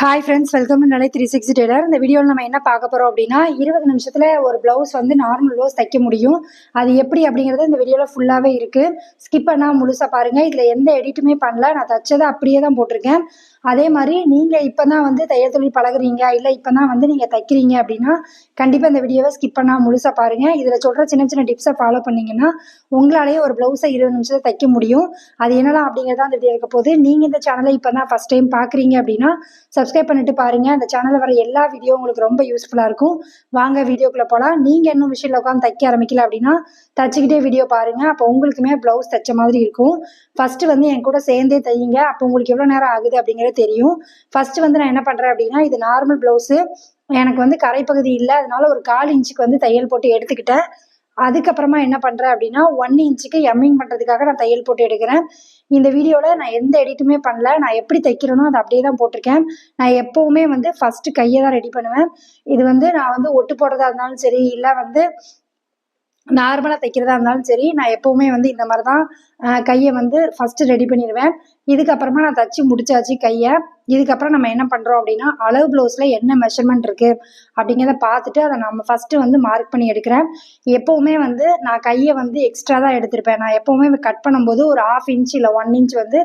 Hi friends welcome நிலை three six tailor இந்த வீடியோவில் நம்ம என்ன பார்க்க போகிறோம் அப்படின்னா இருபது நிமிஷத்தில் ஒரு ப்ளவுஸ் வந்து நார்மல் ப்ளவுஸ் தைக்க முடியும். அது எப்படி அப்படிங்கிறது இந்த வீடியோவில் ஃபுல்லாகவே இருக்குது ஸ்கிப் பண்ணால் முழுசாக பாருங்கள் இதில் எந்த எடிட்டுமே பண்ணல. நான் தைச்சதை அப்படியே தான் போட்டிருக்கேன். அதே மாதிரி நீங்கள் இப்போ தான் வந்து தையல் தொழில் பழகுறீங்க இல்லை இப்போ தான் வந்து நீங்கள் தைக்கிறீங்க அப்படின்னா கண்டிப்பாக இந்த வீடியோவை ஸ்கிப் பண்ணால் முழுசாக பாருங்கள் இதில் சொல்கிற சின்ன சின்ன டிப்ஸை ஃபாலோ பண்ணிங்கன்னா உங்களாலேயே ஒரு ப்ளவுஸை இருபது நிமிஷத்தை தைக்க முடியும். அது என்னலாம் அப்படிங்கிறதா அந்த வீடியோ இருக்க போது நீங்கள் இந்த சேனலை இப்போ தான் ஃபஸ்ட் டைம் பார்க்குறீங்க அப்படின்னா சப்ஸ்கிரைப் பண்ணிட்டு பாருங்கள் அந்த சேனலில் வர எல்லா வீடியோ உங்களுக்கு ரொம்ப யூஸ்ஃபுல்லாக இருக்கும். வாங்க வீடியோக்குள்ளே போகலாம் நீங்கள் இன்னும் மிஷினில் உட்காந்து தைக்க ஆரம்பிக்கல அப்படின்னா தச்சுக்கிட்டே வீடியோ பாருங்கள் அப்போ உங்களுக்குமே ப்ளவுஸ் தைச்ச மாதிரி இருக்கும். ஃபஸ்ட்டு வந்து என் கூட சேர்ந்தே தையுங்க. அப்போ உங்களுக்கு எவ்வளோ நேரம் ஆகுது அப்படிங்கிறது தெரியும். ஃபஸ்ட்டு வந்து நான் என்ன பண்ணுறேன் அப்படின்னா இது நார்மல் ப்ளவுஸு எனக்கு வந்து கரைப்பகுதி இல்லை. அதனால ஒரு கால் இன்ச்சுக்கு வந்து தையல் போட்டு எடுத்துக்கிட்டேன். அதுக்கப்புறமா என்ன பண்ணுறேன் அப்படின்னா ஒன் இன்ச்சுக்கு எம்மிங் பண்ணுறதுக்காக நான் தையல் போட்டு எடுக்கிறேன். இந்த வீடியோவில் நான் எந்த எடிட்டுமே பண்ணல. நான் எப்படி தைக்கிறேனோ அதை அப்படியே தான் போட்டிருக்கேன். நான் எப்போவுமே வந்து ஃபஸ்ட்டு கையை தான் ரெடி பண்ணுவேன். இது வந்து நான் வந்து ஒட்டு போடுறதா இருந்தாலும் சரி இல்லை வந்து நார்மலாக தைக்கிறதா இருந்தாலும் சரி நான் எப்போவுமே வந்து இந்த மாதிரி தான் கையை வந்து ஃபஸ்ட்டு ரெடி பண்ணிடுவேன். இதுக்கப்புறமா நான் தச்சு முடிச்சாச்சு கையை. இதுக்கப்புறம் நம்ம என்ன பண்ணுறோம் அப்படின்னா அளவு ப்ளவுஸில் என்ன மெஷர்மெண்ட் இருக்குது அப்படிங்கிறத பார்த்துட்டு அதை நம்ம ஃபஸ்ட்டு வந்து மார்க் பண்ணி எடுக்கிறேன். எப்போவுமே வந்து நான் கையை வந்து எக்ஸ்ட்ரா தான் எடுத்திருப்பேன். நான் எப்போவுமே கட் பண்ணும்போது ஒரு ஆஃப் இன்ச் இல்லை ஒன் இன்ச் வந்து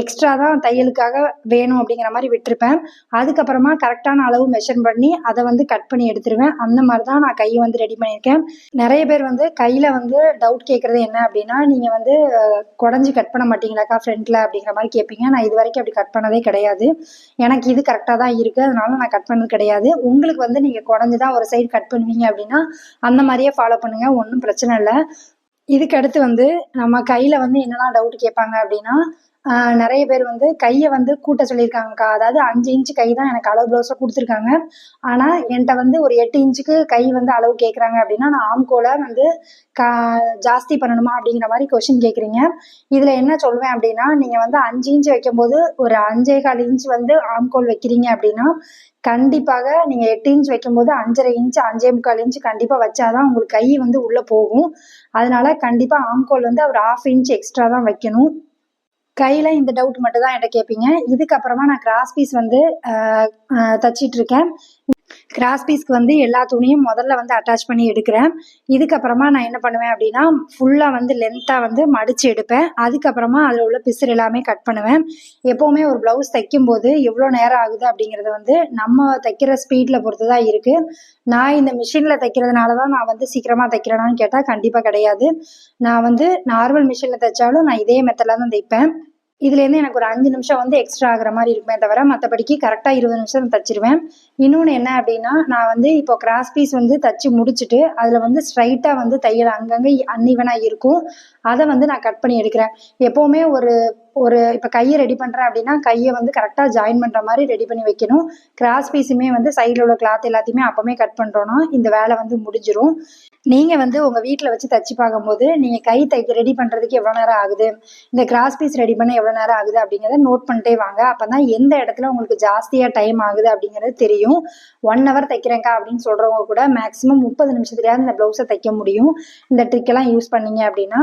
எக்ஸ்ட்ரா தான் தையலுக்காக வேணும் அப்படிங்கிற மாதிரி விட்டுருப்பேன். அதுக்கப்புறமா கரெக்டான அளவு மெஷர் பண்ணி அதை வந்து கட் பண்ணி எடுத்துருவேன். அந்த மாதிரி தான் நான் கையை வந்து ரெடி பண்ணியிருக்கேன். நிறைய பேர் வந்து கையில் வந்து டவுட் கேட்குறது என்ன அப்படின்னா நீங்கள் வந்து குடஞ்சி கட் பண்ண மாட்டீங்களாக்கா ஃப்ரண்ட்டில் அப்படிங்கிற மாதிரி கேட்பீங்க. நான் இது வரைக்கும் அப்படி கட் பண்ணதே கிடையாது. எனக்கு இது கரெக்டாக தான் இருக்குது அதனால நான் கட் பண்ணது கிடையாது. உங்களுக்கு வந்து நீங்கள் குறைஞ்சி தான் ஒரு சைடு கட் பண்ணுவீங்க அப்படின்னா அந்த மாதிரியே ஃபாலோ பண்ணுங்கள் ஒன்றும் பிரச்சனை இல்லை. இதுக்கு அடுத்து வந்து நம்ம கையில் வந்து என்னெல்லாம் டவுட் கேட்பாங்க அப்படின்னா நிறைய பேர் வந்து கையை வந்து கூட்ட சொல்லியிருக்காங்கக்கா. அதாவது அஞ்சு இன்ச்சு கை தான் எனக்கு அளவு ப்ளவுஸாக கொடுத்துருக்காங்க. ஆனால் என்கிட்ட வந்து ஒரு எட்டு இன்ச்சுக்கு கை வந்து அளவு கேட்குறாங்க அப்படின்னா நான் ஆம்கோலை வந்து கா ஜாஸ்தி பண்ணணுமா அப்படிங்கிற மாதிரி கொஷின் கேட்குறீங்க இதில் என்ன சொல்லுவேன் அப்படின்னா நீங்கள் வந்து அஞ்சு இன்ச்சு வைக்கும்போது ஒரு அஞ்சே கால் இன்ச் வந்து ஆம்கோல் வைக்கிறீங்க அப்படின்னா கண்டிப்பாக நீங்கள் எட்டு இன்ச் வைக்கும்போது அஞ்சரை இன்ச் அஞ்சே முக்கால் இன்ச் கண்டிப்பாக வச்சாதான் உங்களுக்கு கை வந்து உள்ளே போகும். அதனால கண்டிப்பாக ஆம்கோல் வந்து ஒரு ஆஃப் இன்ச் எக்ஸ்ட்ரா தான் வைக்கணும். கையில் இந்த டவுட் மட்டும் தான் என்கிட்ட கேட்பீங்க இதுக்கப்புறமா நான் கிராஸ் பீஸ் வந்து தச்சிட்டு இருக்கேன் கிராஸ் பீஸ்க்கு வந்து எல்லா துணியும் முதல்ல வந்து அட்டாச் பண்ணி எடுக்கிறேன். இதுக்கப்புறமா நான் என்ன பண்ணுவேன் அப்படின்னா ஃபுல்லாக வந்து லென்த்தாக வந்து மடித்து எடுப்பேன். அதுக்கப்புறமா அதில் உள்ள பிசுறு எல்லாமே கட் பண்ணுவேன். எப்போவுமே ஒரு ப்ளவுஸ் தைக்கும்போது எவ்வளோ நேரம் ஆகுது அப்படிங்கிறது வந்து நம்ம தைக்கிற ஸ்பீடில் பொறுத்து தான் இருக்குது நான் இந்த மிஷினில் தைக்கிறதுனால தான் நான் வந்து சீக்கிரமாக தைக்கிறேனான்னு கேட்டால் கண்டிப்பாக கிடையாது. நான் வந்து நார்மல் மிஷினில் தைச்சாலும் நான் இதே மெத்தடில் தான் தைப்பேன். இதுலேருந்து எனக்கு ஒரு அஞ்சு நிமிஷம் வந்து எக்ஸ்ட்ரா ஆகிற மாதிரி இருக்குமே தவிர மற்றபடிக்கு கரெக்டாக இருபது நிமிஷம் தச்சிருவேன். இன்னொன்று என்ன அப்படின்னா நான் வந்து இப்போ கிராஸ் பீஸ் வந்து தச்சு முடிச்சுட்டு அதில் வந்து ஸ்ட்ரைட்டாக வந்து தையல் அங்கங்கே அன்னிவனாக இருக்கும். அதை வந்து நான் கட் பண்ணி எடுக்கிறேன். எப்போவுமே ஒரு ஒரு இப்போ கையை ரெடி பண்ணுறேன் அப்படின்னா கையை வந்து கரெக்டாக ஜாயின் பண்ணுற மாதிரி ரெடி பண்ணி வைக்கணும். கிராஸ் பீஸுமே வந்து சைடில் உள்ள கிளாத் எல்லாத்தையுமே அப்போமே கட் பண்ணுறோன்னா இந்த வேலை வந்து முடிஞ்சிடும் நீங்கள் வந்து உங்கள் வீட்டில் வச்சு தச்சு பார்க்கும்போது நீங்கள் கை தைக்க ரெடி பண்ணுறதுக்கு எவ்வளோ நேரம் ஆகுது? இந்த கிராஸ் பீஸ் ரெடி பண்ண எவ்வளோ நேரம் ஆகுது அப்படிங்கிறத நோட் பண்ணிட்டே வாங்க. அப்போ தான் எந்த இடத்துல உங்களுக்கு ஜாஸ்தியாக டைம் ஆகுது அப்படிங்கிறது தெரியும். ஒன் ஹவர் தைக்கிறேங்க்கா அப்படின்னு சொல்கிறவங்க கூட மேக்ஸிமம் முப்பது நிமிஷத்துலையாவது இந்த ப்ளவுஸை தைக்க முடியும். இந்த ட்ரிக்கெல்லாம் யூஸ் பண்ணீங்க அப்படின்னா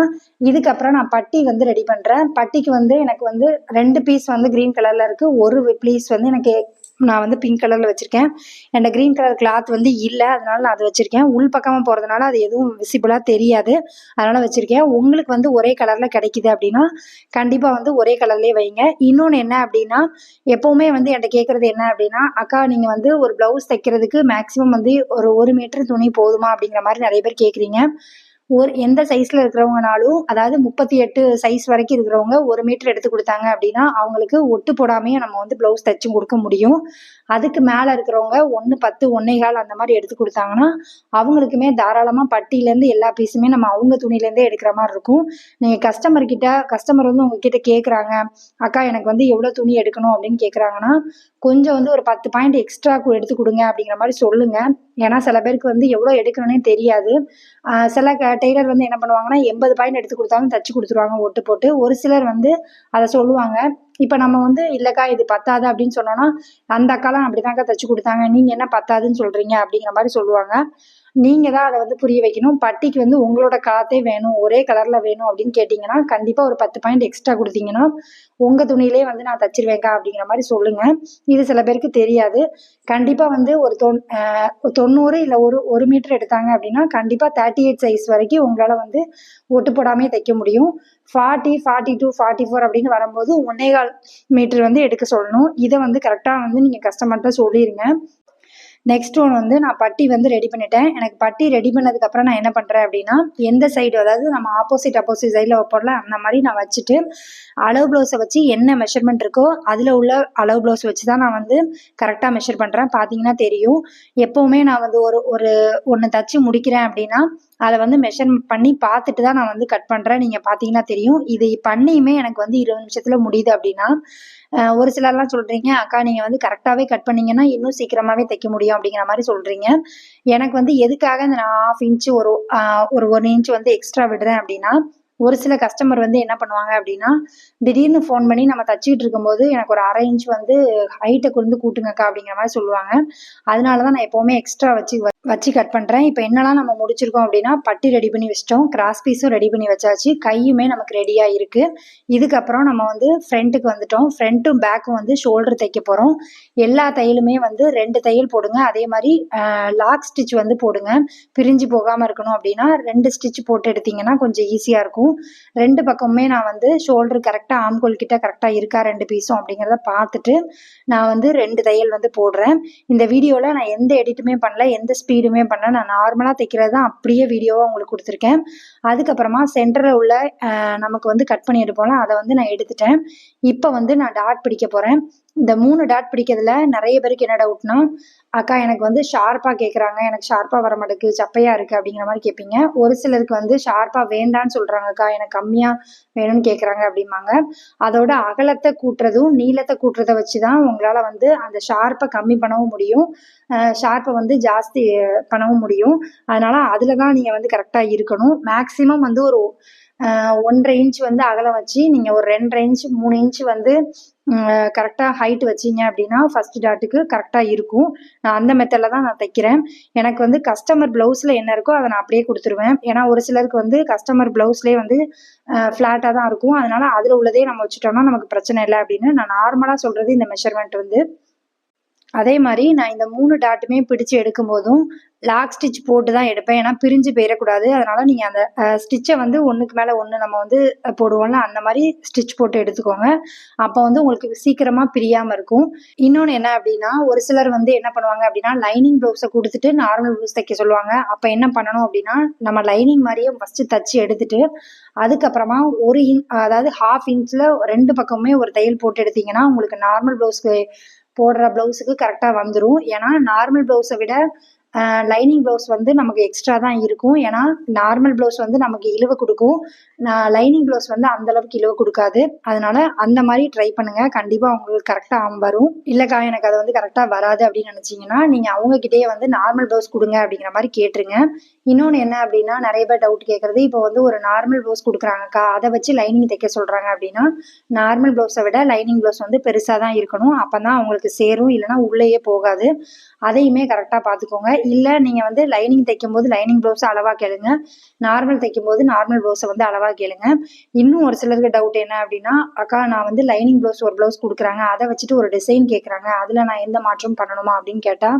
இதுக்கப்புறம் நான் பட்டி வந்து ரெடி பண்ணுறேன் பட்டிக்கு வந்து எனக்கு வந்து ரெண்டு பீஸ் வந்து க்ரீன் கலரில் இருக்குது ஒரு பீஸ் வந்து எனக்கு நான் வந்து பிங்க் கலரில் வச்சுருக்கேன். என் க்ரீன் கலர் கிளாத் வந்து இல்லை அதனால நான் அதை வச்சுருக்கேன். உள் பக்கமாக போகிறதுனால அது எதுவும் விசிபிளாக தெரியாது. அதனால் வச்சுருக்கேன். உங்களுக்கு வந்து ஒரே கலரில் கிடைக்குது அப்படின்னா கண்டிப்பாக வந்து ஒரே கலர்லேயே வைங்க. இன்னொன்று என்ன அப்படின்னா எப்போவுமே வந்து என்கிட்ட கேட்குறது என்ன அப்படின்னா அக்கா நீங்கள் வந்து ஒரு ப்ளவுஸ் தைக்கிறதுக்கு மேக்ஸிமம் வந்து ஒரு ஒரு மீட்டர் துணி போதுமா? அப்படிங்கிற மாதிரி நிறைய பேர் கேட்குறீங்க ஒரு எந்த சைஸில் இருக்கிறவங்கனாலும் அதாவது முப்பத்தி எட்டு சைஸ் வரைக்கும் இருக்கிறவங்க ஒரு மீட்டர் எடுத்து கொடுத்தாங்க அப்படின்னா அவங்களுக்கு ஒட்டு போடாமையே நம்ம வந்து ப்ளவுஸ் தைச்சும் கொடுக்க முடியும். அதுக்கு மேலே இருக்கிறவங்க ஒன்று பத்து ஒன்றே கால் அந்த மாதிரி எடுத்து கொடுத்தாங்கன்னா அவங்களுக்குமே தாராளமாக பட்டியிலேருந்து எல்லா பீஸுமே நம்ம அவங்க துணியிலேருந்தே எடுக்கிற மாதிரி இருக்கும். நீங்கள் கஸ்டமர்கிட்ட கஸ்டமர் வந்து உங்ககிட்ட கேட்குறாங்க அக்கா எனக்கு வந்து எவ்வளோ துணி எடுக்கணும்? அப்படின்னு கேட்குறாங்கன்னா கொஞ்சம் வந்து ஒரு பத்து பாயிண்ட் எக்ஸ்ட்ரா எடுத்து கொடுங்க அப்படிங்கிற மாதிரி சொல்லுங்கள் ஏன்னா சில பேருக்கு வந்து எவ்வளோ எடுக்கணும்னே தெரியாது. சில டெய்லர் வந்து என்ன பண்ணுவாங்கன்னா எண்பது பாயிண்ட் எடுத்து கொடுத்தாலும் தச்சு கொடுத்துருவாங்க ஒட்டு போட்டு. ஒரு சிலர் வந்து அதை சொல்லுவாங்க. இப்போ நம்ம வந்து இல்லைக்கா இது பத்தாது அப்படின்னு சொன்னோன்னா அந்த அக்காலாம் அப்படிதான்க்கா தைச்சு கொடுத்தாங்க. நீங்கள் என்ன பத்தாதுன்னு சொல்கிறீங்க அப்படிங்கிற மாதிரி சொல்லுவாங்க. நீங்கள் தான் அதை வந்து புரிய வைக்கணும். பட்டிக்கு வந்து உங்களோட காத்தே வேணும். ஒரே கலரில் வேணும் அப்படின்னு கேட்டிங்கன்னா கண்டிப்பாக ஒரு பத்து பாயிண்ட் எக்ஸ்ட்ரா கொடுத்தீங்கன்னா உங்கள் துணியிலே வந்து நான் தச்சிருவேங்க்கா அப்படிங்கிற மாதிரி சொல்லுங்கள் இது சில பேருக்கு தெரியாது. கண்டிப்பாக வந்து ஒரு தொன் தொண்ணூறு இல்லை ஒரு ஒரு மீட்டர் எடுத்தாங்க அப்படின்னா கண்டிப்பாக தேர்ட்டி எயிட் சைஸ் வரைக்கும் உங்களால் வந்து ஒட்டு போடாமே தைக்க முடியும். Forty forty two forty four அப்படின்னு வரும்போது ஒன்னே கால் மீட்டர் வந்து எடுக்க சொல்லணும். இதை வந்து கரெக்டாக வந்து நீங்கள் கஸ்டமர்கிட்ட சொல்லிடுங்க நெக்ஸ்ட் ஒன் வந்து நான் பட்டி வந்து ரெடி பண்ணிட்டேன். எனக்கு பட்டி ரெடி பண்ணதுக்கப்புறம் நான் என்ன பண்ணுறேன் அப்படின்னா எந்த சைடு அதாவது நம்ம ஆப்போசிட் ஆப்போசிட் சைடில் வைப்போம்ல அந்த மாதிரி நான் வச்சுட்டு அளவு ப்ளவுஸை வச்சு என்ன மெஷர்மெண்ட் இருக்கோ அதில் உள்ள அளவு ப்ளவுஸ் வச்சு தான் நான் வந்து கரெக்டாக மெஷர் பண்ணுறேன் பார்த்தீங்கன்னா தெரியும். எப்போவுமே நான் வந்து ஒரு ஒரு ஒன்று தச்சு முடிக்கிறேன் அப்படின்னா அதை வந்து மெஷர்மெண்ட் பண்ணி பார்த்துட்டு தான் நான் வந்து கட் பண்ணுறேன் நீங்கள் பார்த்தீங்கன்னா தெரியும். இது பண்ணியுமே எனக்கு வந்து இருபது நிமிஷத்தில் முடியுது அப்படின்னா ஒரு சிலர்லாம் சொல்கிறீங்க அக்கா நீங்கள் வந்து கரெக்டாகவே கட் பண்ணிங்கன்னா இன்னும் சீக்கிரமாகவே தைக்க முடியும் அப்படிங்கிற மாதிரி சொல்கிறீங்க எனக்கு வந்து எதுக்காக இந்த நான் ஆஃப் இன்ச்சு ஒரு ஒரு ஒன் இன்ச் வந்து எக்ஸ்ட்ரா விடுறேன் அப்படின்னா ஒரு சில கஸ்டமர் வந்து என்ன பண்ணுவாங்க அப்படின்னா திடீர்னு ஃபோன் பண்ணி நம்ம தச்சுக்கிட்டு இருக்கும்போது எனக்கு ஒரு அரை இன்ச் வந்து ஹைட்டை கொண்டு கூட்டுங்கக்கா அப்படிங்கிற மாதிரி சொல்லுவாங்க. அதனால தான் நான் எப்போவுமே எக்ஸ்ட்ரா வச்சு வ- வச்சு கட் பண்ணுறேன் இப்போ என்னெல்லாம் நம்ம முடிச்சிருக்கோம் அப்படின்னா பட்டி ரெடி பண்ணி வச்சிட்டோம். கிராஸ் பீஸும் ரெடி பண்ணி வச்சாச்சு. கையுமே நமக்கு ரெடியாக இருக்குது இதுக்கப்புறம் நம்ம வந்து ஃப்ரண்ட்டுக்கு வந்துட்டோம். ஃப்ரண்ட்டும் பேக்கும் வந்து ஷோல்டர் தைக்க போகிறோம் எல்லா தையலுமே வந்து ரெண்டு தையல் போடுங்க. அதே மாதிரி லாக் ஸ்டிச் வந்து போடுங்க. பிரிஞ்சு போகாமல் இருக்கணும் அப்படின்னா ரெண்டு ஸ்டிச் போட்டு எடுத்தீங்கன்னா கொஞ்சம் ஈஸியாக இருக்கும். ரெண்டு பக்கமுமே நான் வந்து ஷோல்டர் கரெக்டாக ஆம்கோல் கிட்ட கரெக்டாக இருக்கா ரெண்டு பீஸும் அப்படிங்கிறத பார்த்துட்டு நான் வந்து ரெண்டு தையல் வந்து போடுறேன். இந்த வீடியோவில் நான் எந்த எடிட்டுமே பண்ணல எந்த ஸ்பீடுமே பண்ணல நான் நார்மலாக தைக்கிறது தான் அப்படியே வீடியோவாக உங்களுக்கு கொடுத்துருக்கேன். அதுக்கப்புறமா சென்டரில் உள்ள நமக்கு வந்து கட் பண்ணி எடுப்போம்ல அதை வந்து நான் எடுத்துட்டேன். இப்போ வந்து நான் டாட் பிடிக்க போகிறேன் இந்த மூணு டாட் பிடிக்கிறதுல நிறைய பேருக்கு என்ன டவுட்னா அக்கா எனக்கு வந்து ஷார்ப்பாக கேட்குறாங்க எனக்கு ஷார்ப்பாக வர மாட்டேங்குது சப்பையாக இருக்குது அப்படிங்கிற மாதிரி கேட்பீங்க. ஒரு சிலருக்கு வந்து ஷார்ப்பாக வேண்டான்னு சொல்கிறாங்க அக்கா எனக்கு கம்மியாக வேணும்னு கேட்குறாங்க அப்படிம்பாங்க. அதோட அகலத்தை கூட்டுறதும் நீளத்தை கூட்டுறதை வச்சு தான் உங்களால் வந்து அந்த ஷார்ப்பை கம்மி பண்ணவும் முடியும். ஷார்ப்பை வந்து ஜாஸ்தி பண்ணவும் முடியும். அதனால அதில் தான் நீங்கள் வந்து கரெக்டாக இருக்கணும். மேக்ஸிமம் வந்து ஒரு ஒன்றரை இன்ச் வந்து அகலம் வச்சு நீங்கள் ஒரு ரெண்டரை இன்ச் மூணு இன்ச் வந்து கரெக்டாக ஹைட் வச்சீங்க அப்படின்னா ஃபர்ஸ்ட் டாட்டுக்கு கரெக்டாக இருக்கும். நான் அந்த மெத்தடில் தான் நான் தைக்கிறேன். எனக்கு வந்து கஸ்டமர் ப்ளவுஸில் என்ன இருக்கோ அதை நான் அப்படியே கொடுத்துருவேன். ஏன்னா ஒரு சிலருக்கு வந்து கஸ்டமர் ப்ளவுஸ்லேயே வந்து ஃப்ளாட்டாக தான் இருக்கும். அதனால் அதில் உள்ளதே நம்ம வச்சுட்டோம்னா நமக்கு பிரச்சனை இல்லை அப்படின்னு நான் நார்மலாக சொல்கிறது இந்த மெஷர்மெண்ட் வந்து. அதே மாதிரி நான் இந்த மூணு டாட்டுமே பிடிச்சு எடுக்கும்போதும் லாக் ஸ்டிச் போட்டு தான் எடுப்பேன். ஏன்னா பிரிஞ்சு போயிடக்கூடாது அதனால நீங்கள் அந்த ஸ்டிச்சை வந்து ஒன்றுக்கு மேலே ஒன்று நம்ம வந்து போடுவோம்ல அந்த மாதிரி ஸ்டிச் போட்டு எடுத்துக்கோங்க. அப்போ வந்து உங்களுக்கு சீக்கிரமாக பிரியாமல் இருக்கும். இன்னொன்று என்ன அப்படின்னா ஒரு சிலர் வந்து என்ன பண்ணுவாங்க அப்படின்னா லைனிங் ப்ளவுஸை கொடுத்துட்டு நார்மல் ப்ளவுஸ் தைக்க சொல்லுவாங்க. அப்போ என்ன பண்ணணும் அப்படின்னா நம்ம லைனிங் மாதிரியே ஃபஸ்ட்டு தச்சு எடுத்துட்டு அதுக்கப்புறமா ஒரு இன் அதாவது ஹாஃப் இன்ச்சில் ரெண்டு பக்கமுமே ஒரு தையல் போட்டு எடுத்தீங்கன்னா உங்களுக்கு நார்மல் ப்ளவுஸ்க்கு போடுற ப்ளவுஸுக்கு கரெக்டாக வந்துடும் ஏன்னா நார்மல் ப்ளவுஸை விட லைனிங் ப்ளவுஸ் வந்து நமக்கு எக்ஸ்ட்ரா தான் இருக்கும். ஏன்னா நார்மல் ப்ளவுஸ் வந்து நமக்கு இழுவை கொடுக்கும். நான் லைனிங் ப்ளவுஸ் வந்து அந்த அளவுக்கு இழுவை கொடுக்காது. அதனால அந்த மாதிரி ட்ரை பண்ணுங்க. கண்டிப்பாக உங்களுக்கு கரெக்டாக வரும். இல்லைக்கா எனக்கு அது வந்து கரெக்டாக வராது அப்படின்னு நினச்சிங்கன்னா நீங்கள் அவங்கக்கிட்டே வந்து நார்மல் ப்ளவுஸ் கொடுங்க அப்படிங்கிற மாதிரி கேட்டுருங்க. இன்னொன்று என்ன அப்படின்னா நிறைய பேர் டவுட் கேட்குறது இப்போ வந்து ஒரு நார்மல் ப்ளவுஸ் கொடுக்குறாங்கக்கா அதை வச்சு லைனிங் தைக்க சொல்கிறாங்க அப்படின்னா நார்மல் ப்ளவுஸை விட லைனிங் ப்ளவுஸ் வந்து பெருசாக தான் இருக்கணும். அப்போ தான் அவங்களுக்கு சேரும். இல்லைன்னா உள்ளேயே போகாது. அதையுமே கரெக்டாக பார்த்துக்கோங்க. இல்லை நீங்கள் வந்து லைனிங் தைக்கும் போது லைனிங் ப்ளவுஸை அளவாக கேளுங்க. நார்மல் தைக்கும் போது நார்மல் ப்ளவுஸை வந்து அளவாக கேளுங்க. இன்னும் ஒரு சிலருக்கு டவுட் என்ன அப்படின்னா அக்கா நான் வந்து லைனிங் ப்ளவுஸ் ஒரு ப்ளவுஸ் கொடுக்குறாங்க. அதை வச்சுட்டு ஒரு டிசைன் கேட்குறாங்க அதில் நான் எந்த மாற்றம் பண்ணணுமா? அப்படின்னு கேட்டால்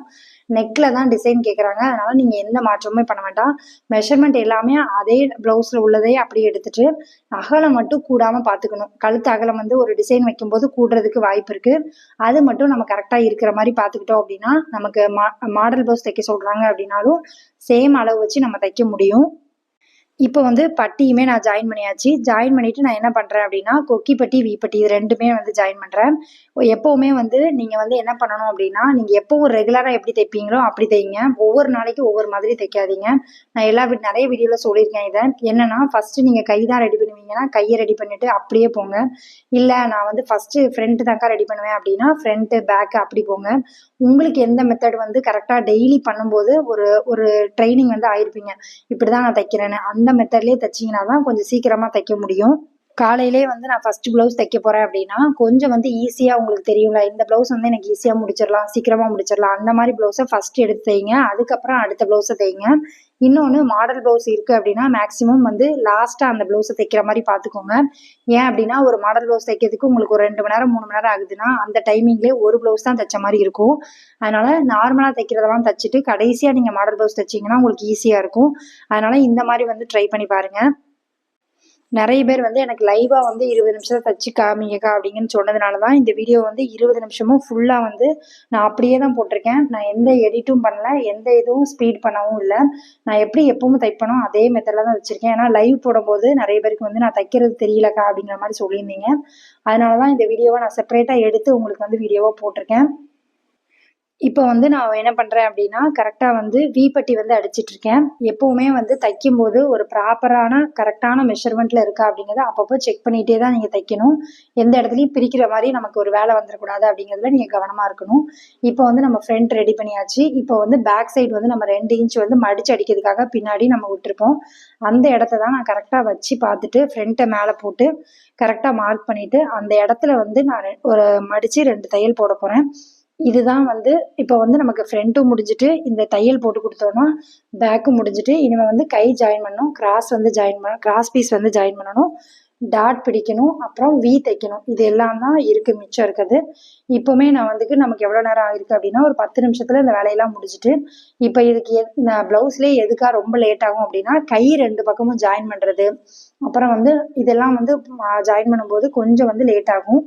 நெக்கில் தான் டிசைன் கேட்குறாங்க அதனால் நீங்கள் எந்த மாற்றமுமே பண்ண வேண்டாம். மெஷர்மெண்ட் எல்லாமே அதே ப்ளவுஸில் உள்ளதே அப்படியே எடுத்துட்டு அகலம் மட்டும் கூடாமல் பார்த்துக்கணும். கழுத்து அகலம் வந்து ஒரு டிசைன் வைக்கும்போது கூடுறதுக்கு வாய்ப்பு இருக்குது அது மட்டும் நம்ம கரெக்டாக இருக்கிற மாதிரி பார்த்துக்கிட்டோம் அப்படின்னா நமக்கு மா மாடல் ப்ளவுஸ் தைக்க சொல்கிறாங்க அப்படின்னாலும் சேம் அளவு வச்சு நம்ம தைக்க முடியும். இப்போ வந்து பட்டியுமே நான் ஜாயின் பண்ணியாச்சு. ஜாயின் பண்ணிட்டு நான் என்ன பண்ணுறேன் அப்படின்னா கொக்கி பட்டி வீப்பட்டி இது ரெண்டுமே வந்து ஜாயின் பண்ணுறேன் எப்போவுமே வந்து நீங்கள் வந்து என்ன பண்ணணும் அப்படின்னா நீங்கள் எப்போவும் ரெகுலராக எப்படி தைப்பீங்களோ அப்படி தைங்க. ஒவ்வொரு நாளைக்கு ஒவ்வொரு மாதிரி தைக்காதீங்க. நான் எல்லா வீட் நிறைய வீடியோவில் சொல்லியிருக்கேன் இதை. என்னென்னா ஃபஸ்ட்டு நீங்கள் கை தான் ரெடி பண்ணுவீங்கன்னா கையை ரெடி பண்ணிவிட்டு அப்படியே போங்க. இல்லை நான் வந்து ஃபஸ்ட்டு ஃப்ரண்ட்டு தான்க்கா ரெடி பண்ணுவேன் அப்படின்னா ஃப்ரண்ட்டு பேக்கு அப்படி போங்க. உங்களுக்கு எந்த மெத்தட் வந்து கரெக்டாக டெய்லி பண்ணும்போது ஒரு ஒரு ட்ரைனிங் வந்து ஆயிருப்பீங்க. இப்படி தான் நான் தைக்கிறேன்னு. அந்த மெத்தட்லேயே தைச்சிங்கன்னா தான் கொஞ்சம் சீக்கிரமாக தைக்க முடியும். காலையிலே வந்து நான் ஃபர்ஸ்ட் ப்ளவுஸ் தைக்க போகிறேன் அப்படின்னா கொஞ்சம் வந்து ஈஸியாக உங்களுக்கு தெரியும்ல இந்த ப்ளவுஸ் வந்து எனக்கு ஈஸியாக முடிச்சிடலாம் சீக்கிரமாக முடிச்சிடலாம். அந்த மாதிரி ப்ளவுஸை ஃபர்ஸ்ட் எடுத்து தைங்க அதுக்கப்புறம் அடுத்த ப்ளவுஸை தைங்க. இன்னொன்று மாடல் ப்ளவுஸ் இருக்குது அப்படின்னா மேக்ஸிமம் வந்து லாஸ்ட்டாக அந்த ப்ளவுஸை தைக்கிற மாதிரி பார்த்துக்கோங்க ஏன் அப்படின்னா ஒரு மாடல் ப்ளவுஸ் தைக்கிறதுக்கு உங்களுக்கு ஒரு ரெண்டு மணி நேரம் மூணு மணி நேரம் ஆகுதுன்னா அந்த டைமிங்லேயே ஒரு ப்ளவுஸ் தான் தைச்ச மாதிரி இருக்கும். அதனால் நார்மலாக தைக்கிறதெல்லாம் தைச்சிட்டு கடைசியாக நீங்கள் மாடல் ப்ளவுஸ் தைச்சிங்கன்னா உங்களுக்கு ஈஸியாக இருக்கும். அதனால் இந்த மாதிரி வந்து ட்ரை பண்ணி பாருங்கள் நிறைய பேர் வந்து எனக்கு லைவாக வந்து இருபது நிமிஷத்தை தச்சு காமிங்கக்கா அப்படிங்கன்னு சொன்னதுனால தான் இந்த வீடியோ வந்து இருபது நிமிஷமும் ஃபுல்லாக வந்து நான் அப்படியே தான் போட்டிருக்கேன். நான் எந்த எடிட்டும் பண்ணல எந்த இதுவும் ஸ்பீட் பண்ணவும் இல்லை. நான் எப்படி எப்பவும் தைப்பனோ அதே மெத்தடில் தான் வச்சுருக்கேன் ஏன்னா லைவ் போடும்போது நிறைய பேருக்கு வந்து நான் தைக்கிறது தெரியலக்கா அப்படிங்கிற மாதிரி சொல்லியிருந்தீங்க. அதனால தான் இந்த வீடியோவை நான் செப்பரேட்டாக எடுத்து உங்களுக்கு வந்து வீடியோவாக போட்டிருக்கேன். இப்போ வந்து நான் என்ன பண்ணுறேன் அப்படின்னா கரெக்டாக வந்து வீப்பட்டி வந்து அடிச்சிட்ருக்கேன் எப்போவுமே வந்து தைக்கும்போது ஒரு ப்ராப்பரான கரெக்டான மெஷர்மெண்ட்டில் இருக்கா அப்படிங்கிறத அப்பப்போ செக் பண்ணிகிட்டே தான் நீங்கள் தைக்கணும். எந்த இடத்துலையும் பிரிக்கிற மாதிரி நமக்கு ஒரு வேலை வந்துடக்கூடாது அப்படிங்கிறதுல நீங்கள் கவனமாக இருக்கணும். இப்போ வந்து நம்ம ஃப்ரண்ட் ரெடி பண்ணியாச்சு. இப்போ வந்து பேக் சைடு வந்து நம்ம ரெண்டு இன்ச் வந்து மடிச்சு அடிக்கிறதுக்காக பின்னாடி நம்ம விட்டுருப்போம். அந்த இடத்த தான் நான் கரெக்டாக வச்சு பார்த்துட்டு ஃப்ரண்ட்டை மேலே போட்டு கரெக்டாக மார்க் பண்ணிவிட்டு அந்த இடத்துல வந்து நான் ரெ- ஒரு மடித்து ரெண்டு தையல் போட போகிறேன் இதுதான் வந்து இப்போ வந்து நமக்கு ஃப்ரண்ட்டும் முடிஞ்சிட்டு இந்த தையல் போட்டு கொடுத்தோன்னா பேக்கும் முடிஞ்சிட்டு இனிமேல் வந்து கை ஜாயின் பண்ணணும் கிராஸ் வந்து ஜாயின் பண்ண கிராஸ் பீஸ் வந்து ஜாயின் பண்ணணும் டாட் பிடிக்கணும் அப்புறம் வி தைக்கணும். இது எல்லாம் தான் இருக்குது மிச்சம் இருக்குது இப்போவுமே நான் வந்துட்டு நமக்கு எவ்வளோ நேரம் ஆகிருக்கு அப்படின்னா ஒரு பத்து நிமிஷத்தில் இந்த வேலையெல்லாம் முடிஞ்சிட்டு இப்போ இதுக்கு எத் நான் ப்ளவுஸ்லேயே எதுக்காக ரொம்ப லேட் ஆகும் அப்படின்னா கை ரெண்டு பக்கமும் ஜாயின் பண்ணுறது அப்புறம் வந்து இதெல்லாம் வந்து ஜாயின் பண்ணும்போது கொஞ்சம் வந்து லேட் ஆகும்.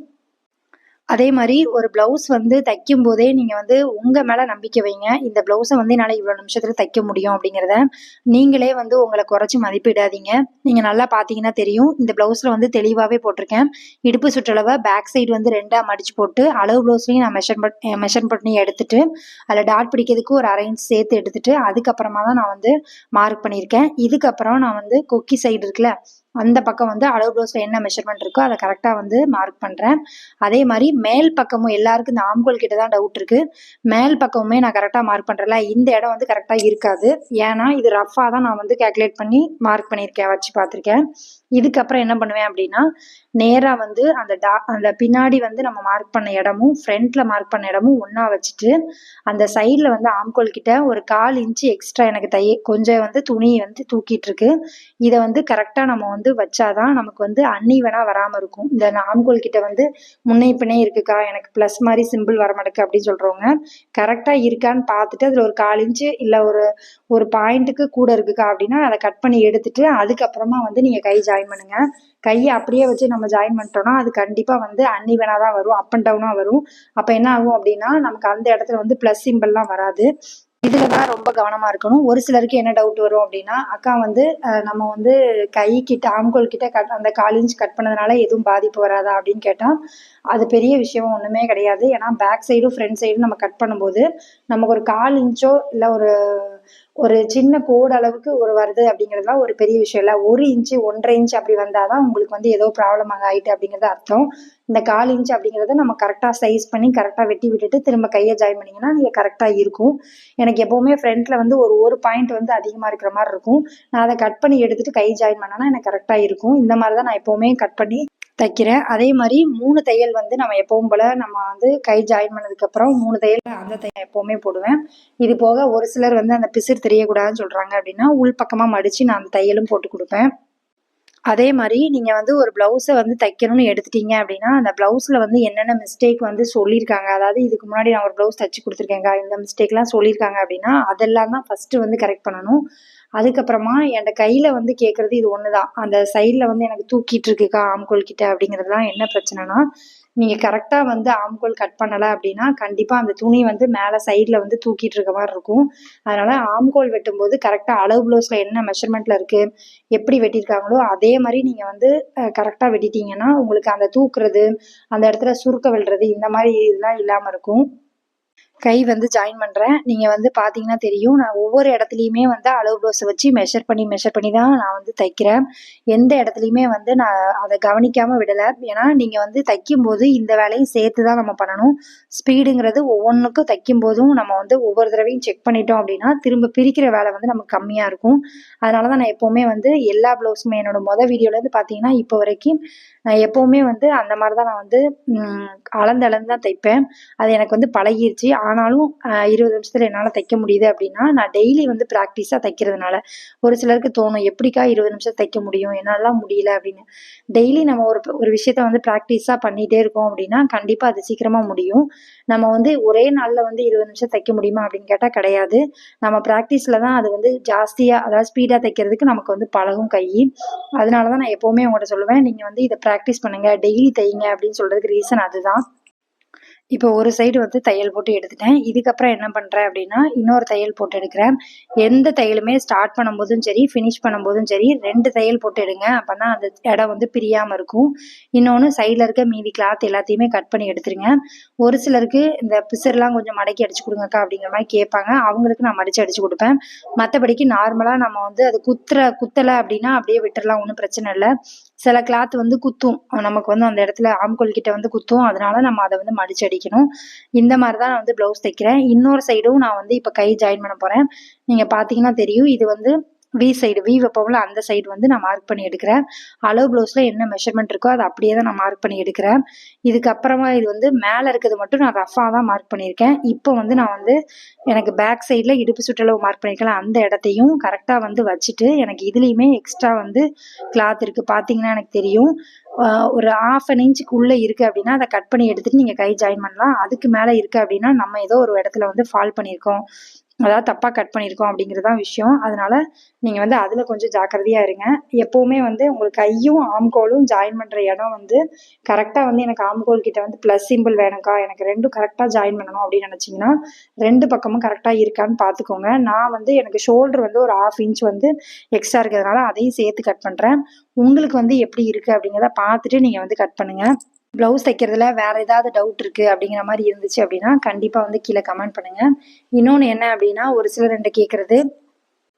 அதே மாதிரி ஒரு ப்ளவுஸ் வந்து தைக்கும் போதே நீங்கள் வந்து உங்கள் மேலே நம்பிக்கை வைங்க. இந்த ப்ளவுஸை வந்து என்னால் இவ்வளோ நிமிஷத்தில் தைக்க முடியும் அப்படிங்கிறத நீங்களே வந்து உங்களை குறைச்சி மதிப்பிடாதீங்க. நீங்கள் நல்லா பார்த்தீங்கன்னா தெரியும். இந்த ப்ளவுஸில் வந்து தெளிவாகவே போட்டிருக்கேன். இடுப்பு சுற்றளவை பேக் சைடு வந்து ரெண்டாக மடிச்சு போட்டு அளவு ப்ளவுஸ்லையும் நான் மெஷர் பட் மெஷர் பண்ணி எடுத்துட்டு அதில் டாட் பிடிக்கிறதுக்கு ஒரு அரை இன்ச் சேர்த்து எடுத்துட்டு அதுக்கப்புறமா தான் நான் வந்து மார்க் பண்ணியிருக்கேன். இதுக்கப்புறம் நான் வந்து கொக்கி சைடு இருக்குல்ல அந்த பக்கம் வந்து அளவு ப்ளவுஸில் என்ன மெஷர்மெண்ட் இருக்கோ அதை கரெக்டாக வந்து மார்க் பண்ணுறேன் அதே மாதிரி மேல் பக்கமும் எல்லாருக்கும் இந்த ஆம்கோல் கிட்ட தான் டவுட் இருக்குது மேல் பக்கமுமே நான் கரெக்டாக மார்க் பண்ணுறல இந்த இடம் வந்து கரெக்டாக இருக்காது. ஏன்னா இது ரஃபாக தான் நான் வந்து கேல்குலேட் பண்ணி மார்க் பண்ணியிருக்கேன் வச்சு பார்த்துருக்கேன். இதுக்கப்புறம் என்ன பண்ணுவேன் அப்படின்னா நேராக வந்து அந்த டா அந்த பின்னாடி வந்து நம்ம மார்க் பண்ண இடமும் ஃப்ரண்ட்டில் மார்க் பண்ண இடமும் ஒன்றா வச்சுட்டு அந்த சைடில் வந்து ஆம்கோல் கிட்ட ஒரு கால் இன்ச்சு எக்ஸ்ட்ரா எனக்கு தைய கொஞ்சம் வந்து துணி வந்து தூக்கிட்டு இருக்கு. இதை வந்து கரெக்டாக நம்ம வந்து வச்சாதான் நமக்கு வந்து அன்னீவனாக வராமல் இருக்கும். இந்த ஆம்கோல் கிட்ட வந்து முன்னே பின்னே இருக்குக்கா எனக்கு ப்ளஸ் மாதிரி சிம்பிள் வரமாட்டேக்கு அப்படின்னு சொல்கிறவங்க கரெக்டாக இருக்கான்னு பார்த்துட்டு அதில் ஒரு கால் இன்ச்சு இல்லை ஒரு ஒரு பாயிண்ட்டுக்கு கூட இருக்குக்கா அப்படின்னா அதை கட் பண்ணி எடுத்துட்டு அதுக்கப்புறமா வந்து நீங்கள் கை ஜாயின் பண்ணுங்க. கையை அப்படியே வச்சு நம்ம ஜாயின் பண்ணிட்டோம்னா அது கண்டிப்பாக வந்து அன்இவனாக தான் வரும் அப் அண்ட் டவுனாக வரும். அப்போ என்ன ஆகும் அப்படின்னா நமக்கு அந்த இடத்துல வந்து ப்ளஸ் சிம்பிள்லாம் வராது. இதில் தான் ரொம்ப கவனமாக இருக்கணும். ஒரு சிலருக்கு என்ன டவுட் வரும் அப்படின்னா அக்கா வந்து நம்ம வந்து கை கிட்ட ஆம்கோல் கிட்ட கட் அந்த கால் இன்ச் கட் பண்ணதுனால எதுவும் பாதிப்பு வராதா அப்படின்னு கேட்டால் அது பெரிய விஷயம் ஒன்றுமே கிடையாது. ஏன்னா பேக் சைடும் ஃப்ரண்ட் சைடும் நம்ம கட் பண்ணும்போது நமக்கு ஒரு கால் இன்ச்சோ இல்லை ஒரு ஒரு சின்ன கோடு அளவுக்கு ஒரு வருது அப்படிங்கிறதுலாம் ஒரு பெரிய விஷயம் இல்லை. ஒரு இன்ச்சு ஒன்றரை இன்ச்சு அப்படி வந்தால் தான் உங்களுக்கு வந்து ஏதோ ப்ராப்ளம் ஆக ஆயிட்டு அப்படிங்கிறது அர்த்தம். இந்த கால் இன்ச் அப்படிங்கிறத நம்ம கரெக்டாக சைஸ் பண்ணி கரெக்டாக வெட்டி விட்டுட்டு திரும்ப கையை ஜாயின் பண்ணிங்கன்னா நீங்கள் கரெக்டாக இருக்கும். எனக்கு எப்போவுமே ஃப்ரண்ட்டில் வந்து ஒரு ஒரு பாயிண்ட் வந்து அதிகமாக இருக்கிற மாதிரி இருக்கும். நான் அதை கட் பண்ணி எடுத்துட்டு கை ஜாயின் பண்ணேன்னா எனக்கு கரெக்டாக இருக்கும். இந்த மாதிரி தான் நான் எப்போவுமே கட் பண்ணி தைக்கிறேன். அதே மாதிரி மூணு தையல் வந்து நம்ம எப்பவும் போல நம்ம வந்து கை ஜாயின் பண்ணதுக்கப்புறம் மூணு தையல் அந்த தையல் எப்போவுமே போடுவேன். இது போக ஒரு சிலர் வந்து அந்த பிசிறு தெரியக்கூடாதுன்னு சொல்கிறாங்க அப்படின்னா உள் பக்கமாக மடித்து நான் அந்த தையலும் போட்டு கொடுப்பேன். அதே மாதிரி நீங்கள் வந்து ஒரு ப்ளவுஸை வந்து தைக்கணும்னு எடுத்துட்டீங்க அப்படின்னா அந்த ப்ளவுஸில் வந்து என்னென்ன மிஸ்டேக் வந்து சொல்லியிருக்காங்க? அதாவது இதுக்கு முன்னாடி நான் ஒரு ப்ளவுஸ் தைச்சி கொடுத்துருக்கேங்க இந்த மிஸ்டேக்லாம் சொல்லியிருக்காங்க அப்படின்னா அதெல்லாம் தான் ஃபஸ்ட்டு வந்து கரெக்ட் பண்ணணும். அதுக்கப்புறமா என் கையில் வந்து கேட்குறது இது ஒன்று தான் அந்த சைடில் வந்து எனக்கு தூக்கிட்டு இருக்குக்கா ஆம்கோல் கிட்ட அப்படிங்கிறதுலாம் என்ன பிரச்சனைனா நீங்கள் கரெக்டாக வந்து ஆம்கோல் கட் பண்ணலை அப்படின்னா கண்டிப்பாக அந்த துணி வந்து மேலே சைடில் வந்து தூக்கிட்டு இருக்க மாதிரி இருக்கும். அதனால் ஆம்கோல் வெட்டும்போது கரெக்டாக அளவு ப்ளவுஸில் என்ன மெஷர்மெண்ட்டில் இருக்குது எப்படி வெட்டியிருக்காங்களோ அதே மாதிரி நீங்கள் வந்து கரெக்டாக வெட்டிட்டீங்கன்னா உங்களுக்கு அந்த தூக்குறது அந்த இடத்துல சுருக்க விழுறது இந்த மாதிரி இதெல்லாம் இல்லாமல் இருக்கும். கை வந்து ஜாயின் பண்ணுறேன் நீங்கள் வந்து பார்த்தீங்கன்னா தெரியும். நான் ஒவ்வொரு இடத்துலையுமே வந்து அளவு ப்ளவுஸை வச்சு மெஷர் பண்ணி மெஷர் பண்ணி தான் நான் வந்து தைக்கிறேன். எந்த இடத்துலையுமே வந்து நான் அதை கவனிக்காமல் விடலை. ஏன்னா நீங்கள் வந்து தைக்கும்போது இந்த வேலையும் சேர்த்து தான் நம்ம பண்ணணும். ஸ்பீடுங்கிறது ஒவ்வொன்றுக்கும் தைக்கும் போதும் நம்ம வந்து ஒவ்வொரு தடவையும் செக் பண்ணிட்டோம் அப்படின்னா திரும்ப பிரிக்கிற வேலை வந்து நமக்கு கம்மியாக இருக்கும். அதனால தான் நான் எப்போவுமே வந்து எல்லா ப்ளவுஸுமே என்னோட மொதல் வீடியோலேருந்து பார்த்தீங்கன்னா இப்போ வரைக்கும் நான் எப்போவுமே வந்து அந்த மாதிரி தான் நான் வந்து அளந்து அளந்து தான் தைப்பேன். அது எனக்கு வந்து பழகிருச்சு. ஆனாலும் இருபது நிமிஷத்தில் என்னால் தைக்க முடியுது அப்படின்னா நான் டெய்லி வந்து ப்ராக்டிஸாக தைக்கிறதுனால ஒரு சிலருக்கு தோணும் எப்படிக்கா இருபது நிமிஷம் தைக்க முடியும்? என்னாலாம் முடியல அப்படின்னு. டெய்லி நம்ம ஒரு ஒரு விஷயத்த வந்து ப்ராக்டிஸாக பண்ணிகிட்டே இருக்கோம் அப்படின்னா கண்டிப்பாக அது சீக்கிரமாக முடியும். நம்ம வந்து ஒரே நாளில் வந்து இருபது நிமிஷம் தைக்க முடியுமா அப்படின்னு கேட்டால் கிடையாது. நம்ம ப்ராக்டிஸில் தான் அது வந்து ஜாஸ்தியாக அதாவது ஸ்பீடாக தைக்கிறதுக்கு நமக்கு வந்து பழகும் கை. அதனால தான் நான் எப்போவுமே உங்கள்கிட்ட சொல்லுவேன் நீங்கள் வந்து இதை ப்ராக்டிஸ் பண்ணுங்கள் டெய்லி தைங்க அப்படின்னு சொல்கிறதுக்கு ரீசன் அதுதான். இப்போ ஒரு சைடு வந்து தையல் போட்டு எடுத்துட்டேன். இதுக்கப்புறம் என்ன பண்ணுறேன் அப்படின்னா இன்னொரு தையல் போட்டு எடுக்கிறேன். எந்த தையலுமே ஸ்டார்ட் பண்ணும்போதும் சரி ஃபினிஷ் பண்ணும்போதும் சரி ரெண்டு தையல் போட்டு எடுங்க. அப்போ தான் அந்த இடம் வந்து பிரியாமல் இருக்கும். இன்னொன்று சைடில் இருக்க மீதி கிளாத் எல்லாத்தையுமே கட் பண்ணி எடுத்துருங்க. ஒரு சிலருக்கு இந்த பிசர்லாம் கொஞ்சம் மடக்கி அடிச்சு கொடுங்கக்கா அப்படிங்கிற மாதிரி கேட்பாங்க. அவங்களுக்கு நான் மடிச்சு அடிச்சு கொடுப்பேன். மற்றபடிக்கு நார்மலாக நம்ம வந்து அது குத்துற குத்தலை அப்படின்னா அப்படியே விட்டுறலாம் ஒன்றும் பிரச்சனை இல்லை. சில கிளாத் வந்து குத்தும். நமக்கு வந்து அந்த இடத்துல ஆம்கோல் கிட்ட வந்து குத்தும். அதனால நம்ம அதை வந்து மடிச்சு அடிக்கணும் இந்த மாதிரி தான் நான் வந்து ப்ளவுஸ் தைக்கிறேன். இன்னொரு சைடும் நான் வந்து இப்போ கை ஜாயின் பண்ண போகிறேன் நீங்கள் பார்த்தீங்கன்னா தெரியும் இது வந்து வி சைடு வி வைப்போம்ல அந்த சைடு வந்து நான் மார்க் பண்ணி எடுக்கிறேன். அளவு ப்ளவுஸில் என்ன மெஷர்மெண்ட் இருக்கோ அதை அப்படியே தான் நான் மார்க் பண்ணி எடுக்கிறேன். இதுக்கப்புறமா இது வந்து மேலே இருக்கிறது மட்டும் நான் ரஃபாக தான் மார்க் பண்ணியிருக்கேன். இப்போ வந்து நான் வந்து எனக்கு பேக் சைடில் இடுப்பு சுற்றளவு மார்க் பண்ணியிருக்கேன் அந்த இடத்தையும் கரெக்டாக வந்து வச்சுட்டு எனக்கு இதுலேயுமே எக்ஸ்ட்ரா வந்து கிளாத் இருக்குது பார்த்தீங்கன்னா எனக்கு தெரியும். ஒரு ஆஃப் அன் இன்ச்சுக்குள்ளே இருக்குது அப்படின்னா அதை கட் பண்ணி எடுத்துகிட்டு நீங்கள் கை ஜாயின் பண்ணலாம். அதுக்கு மேலே இருக்குது அப்படின்னா நம்ம ஏதோ ஒரு இடத்துல வந்து ஃபால் பண்ணியிருக்கோம். அதாவது தப்பாக கட் பண்ணியிருக்கோம் அப்படிங்கிறது தான் விஷயம். அதனால் நீங்கள் வந்து அதில் கொஞ்சம் ஜாக்கிரதையாக இருங்க. எப்போவுமே வந்து உங்களுக்கு கையும் ஆம்கோலும் ஜாயின் பண்ணுற இடம் வந்து கரெக்டாக வந்து எனக்கு ஆம்கோல் கிட்ட வந்து ப்ளஸ் சிம்பிள் வேணும்க்கா. எனக்கு ரெண்டும் கரெக்டாக ஜாயின் பண்ணணும் அப்படின்னு நினச்சிங்கன்னா ரெண்டு பக்கமும் கரெக்டாக இருக்கான்னு பார்த்துக்கோங்க நான் வந்து எனக்கு ஷோல்டர் வந்து ஒரு ஆஃப் இன்ச் வந்து எக்ஸ்ட்ரா இருக்கிறதுனால அதையும் சேர்த்து கட் பண்ணுறேன் உங்களுக்கு வந்து எப்படி இருக்குது அப்படிங்கிறத பார்த்துட்டு நீங்கள் வந்து கட் பண்ணுங்கள் ப்ளவுஸ் தைக்கிறதுல வேற ஏதாவது டவுட் இருக்குது அப்படிங்கிற மாதிரி இருந்துச்சு அப்படின்னா கண்டிப்பாக வந்து கீழே கமெண்ட் பண்ணுங்கள் இன்னொன்று என்ன அப்படின்னா ஒரு சிலர் ரெண்டு கேட்குறது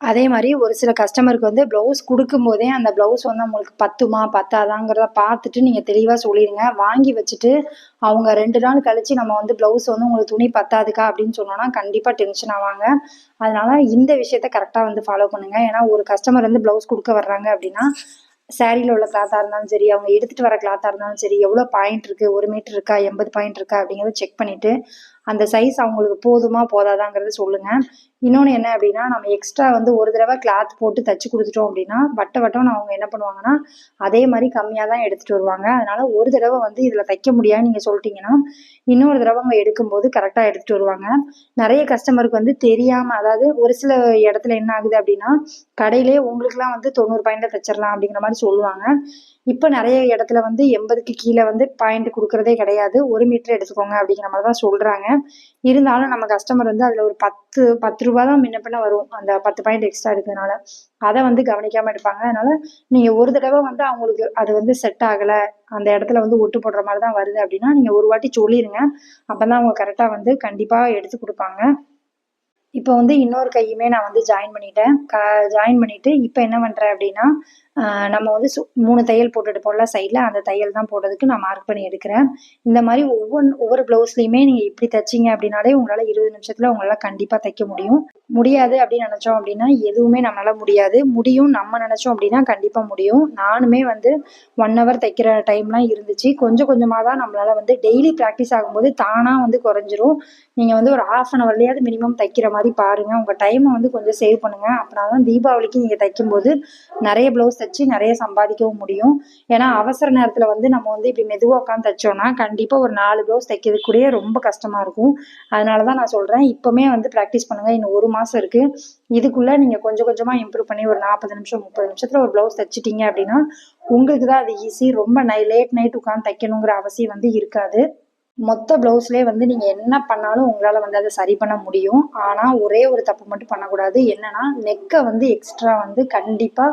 அதே மாதிரி ஒரு சில கஸ்டமருக்கு வந்து ப்ளவுஸ் கொடுக்கும்போதே அந்த ப்ளவுஸ் வந்து உங்களுக்கு பத்துமா பத்தாதாங்கிறத பார்த்துட்டு நீங்கள் தெளிவாக சொல்லிடுங்க வாங்கி வச்சுட்டு அவங்க ரெண்டு நாள் கழித்து நம்ம வந்து ப்ளவுஸ் வந்து உங்களுக்கு துணி பத்தாதுக்கா அப்படின்னு சொன்னோன்னா கண்டிப்பாக டென்ஷன் ஆவாங்க. அதனால இந்த விஷயத்த கரெக்டாக வந்து ஃபாலோ பண்ணுங்கள் ஏன்னா ஒரு கஸ்டமர் வந்து ப்ளவுஸ் கொடுக்க வர்றாங்க அப்படின்னா சாரியில் உள்ள கிளாத்தாக இருந்தாலும் சரி அவங்க எடுத்துகிட்டு வர கிளாத்தாக இருந்தாலும் சரி எவ்வளோ பாயிண்ட் இருக்குது ஒரு மீட்டர் இருக்கா? எண்பது பாயிண்ட் இருக்கா? அப்படிங்கிறத செக் பண்ணிவிட்டு அந்த சைஸ் அவங்களுக்கு போதுமா போதாதாங்கிறத சொல்லுங்கள் இன்னொன்று என்ன அப்படின்னா நம்ம எக்ஸ்ட்ரா வந்து ஒரு தடவை கிளாத் போட்டு தச்சு கொடுத்துட்டோம் அப்படின்னா வட்ட வட்டம்னு அவங்க என்ன பண்ணுவாங்கன்னா அதே மாதிரி கம்மியாக தான் எடுத்துகிட்டு வருவாங்க. அதனால ஒரு தடவை வந்து இதில் தைக்க முடியாது நீங்கள் சொல்லிட்டீங்கன்னா இன்னொரு தடவை அவங்க எடுக்கும்போது கரெக்டாக எடுத்துகிட்டு வருவாங்க. நிறைய கஸ்டமருக்கு வந்து தெரியாமல் அதாவது ஒரு சில இடத்துல என்ன ஆகுது அப்படின்னா கடையிலே உங்களுக்குலாம் வந்து தொண்ணூறு பாயிண்டில் தச்சிடலாம் அப்படிங்கிற மாதிரி சொல்லுவாங்க. இப்போ நிறைய இடத்துல வந்து எண்பதுக்கு கீழே வந்து பாயிண்ட் கொடுக்கறதே கிடையாது. ஒரு மீட்டர் எடுத்துக்கோங்க அப்படிங்கிற மாதிரி தான் சொல்கிறாங்க இருந்தாலும் நம்ம கஸ்டமர் வந்து அதில் ஒரு பத்து பத்து ரூபா தான் முன்ன பின்ன வரும். அந்த பத்து பாயிண்ட் எக்ஸ்ட்ரா இருக்கிறதுனால. அதை வந்து கவனிக்காமல் எடுப்பாங்க. அதனால் நீங்கள் ஒரு தடவை வந்து அவங்களுக்கு அது வந்து செட் ஆகலை அந்த இடத்துல வந்து ஒட்டு போடுற மாதிரி தான் வருது அப்படின்னா நீங்கள் ஒரு வாட்டி சொல்லிடுங்க அப்போ தான் அவங்க கரெக்டாக வந்து கண்டிப்பாக எடுத்து கொடுப்பாங்க. இப்போ வந்து இன்னொரு கையுமே நான் வந்து ஜாயின் பண்ணிட்டேன். க ஜாயின் பண்ணிவிட்டு இப்போ என்ன பண்ணுறேன் அப்படின்னா நம்ம வந்து சு மூணு தையல் போட்டுட்டு போடல சைடில் அந்த தையல் தான் போடுறதுக்கு நான் மார்க் பண்ணி எடுக்கிறேன். இந்த மாதிரி ஒவ்வொன்று ஒவ்வொரு ப்ளவுஸ்லையுமே நீங்கள் இப்படி தைச்சிங்க அப்படின்னாலே உங்களால் இருபது நிமிஷத்தில் உங்களால் கண்டிப்பாக தைக்க முடியும். முடியாது அப்படின்னு நினச்சோம் அப்படின்னா எதுவுமே நம்மளால் முடியாது. முடியும் நம்ம நினச்சோம் அப்படின்னா கண்டிப்பாக முடியும். நானுமே வந்து ஒன் ஹவர் தைக்கிற டைம்லாம் இருந்துச்சு. கொஞ்சம் கொஞ்சமாக தான் நம்மளால் வந்து டெய்லி ப்ராக்டிஸ் ஆகும்போது தானாக வந்து குறைஞ்சிரும். நீங்கள் வந்து ஒரு ஆஃப் அன் ஹவர்லையாவது மினிமம் தைக்கிற மாதிரி பாருங்கள் உங்கள் டைமை வந்து கொஞ்சம் சேவ் பண்ணுங்கள் அப்படின்னா தான் தீபாவளிக்கு நீங்கள் தைக்கும்போது நிறைய ப்ளவுஸ் வச்சு நிறைய சம்பாதிக்கவும் முடியும். ஏன்னா அவசர நேரத்தில் வந்து நம்ம வந்து இப்படி மெதுவாக உட்காந்து தைச்சோன்னா கண்டிப்பாக ஒரு நாலு ப்ளவுஸ் தைக்கிறது கூடயே ரொம்ப கஷ்டமாக இருக்கும். அதனால தான் நான் சொல்கிறேன் இப்போமே வந்து ப்ராக்டிஸ் பண்ணுங்கள் இன்னும் ஒரு மாதம் இருக்குது இதுக்குள்ளே நீங்கள் கொஞ்சம் கொஞ்சமாக இம்ப்ரூவ் பண்ணி ஒரு நாற்பது நிமிஷம் முப்பது நிமிஷத்தில் ஒரு ப்ளவுஸ் தைச்சிட்டீங்க அப்படின்னா உங்களுக்கு தான் அது ஈஸி ரொம்ப நை லேட் நைட் உட்காந்து தைக்கணுங்கிற அவசியம் வந்து இருக்காது. மொத்த ப்ளவுஸ்லேயே வந்து நீங்கள் என்ன பண்ணாலும் உங்களால் வந்து அதை சரி பண்ண முடியும். ஆனால் ஒரே ஒரு தப்பு மட்டும் பண்ணக்கூடாது. என்னன்னா நெக்கை வந்து எக்ஸ்ட்ரா வந்து கண்டிப்பாக